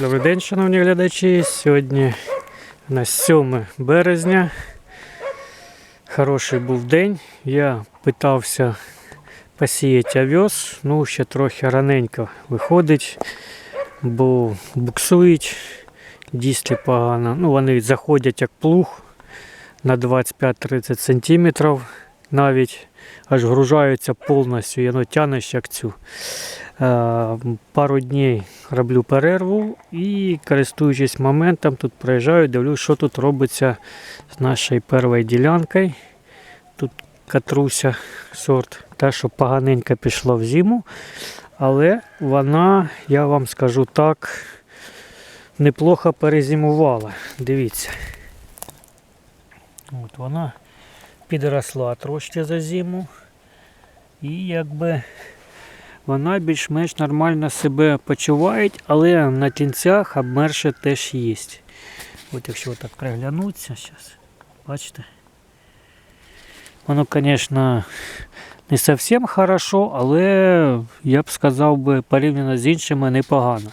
Добрий день, шановні глядачі. Сьогодні у нас 7 березня. Хороший був день. Я питався посіяти овес. Ну, ще трохи раненько виходить, бо буксують дійсно погано. Ну, вони заходять як плуг на 25-30 см навіть аж гружаються повністю, воно тянеш як цю. Е, Пару днів роблю перерву і, користуючись моментом, тут проїжджаю, дивлюсь, що тут робиться з нашою першою ділянкою. Тут катруся сорт, та, що поганенько пішла в зиму, але вона, я вам скажу так, неплохо перезимувала. Дивіться. От вона підросла трошки за зиму. І якби вона більш-менш нормально себе почуває, але на кінцях обмерше теж є. От якщо так приглянутися зараз, бачите. Воно, звісно, не зовсім хорошо, але я б сказав би, порівняно з іншими непогано.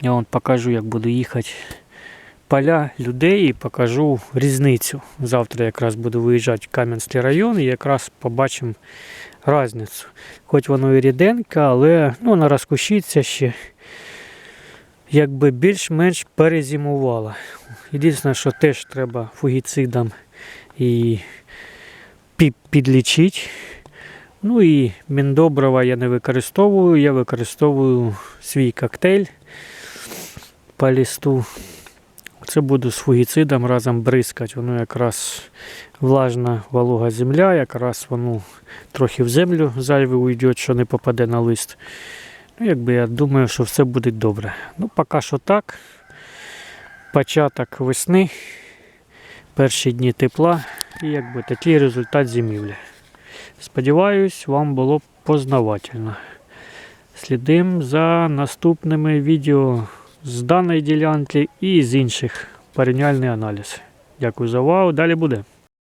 Я вам покажу, як буду їхати поля людей і покажу різницю. Завтра якраз буду виїжджати в Кам'янський район і якраз побачимо різницю. Хоч воно і ріденьке, але ну, вона розкущиться ще. Якби більш-менш перезимувала. Єдине, що теж треба фугіцидом і підлічити. Ну і міндобрива я не використовую, я використовую свій коктейль по листу. Це буду з фугіцидом разом бризкати. Воно якраз влажна волога земля, якраз воно трохи в землю зайве уйде, що не попаде на лист. Ну, якби я думаю, що все буде добре. Ну, поки що так. Початок весни, перші дні тепла і якби такий результат зимівлі. Сподіваюсь, вам було познавательно. Слідимо за наступними відео з даної ділянки і з інших порівняльний аналіз. Дякую за увагу. Далі буде.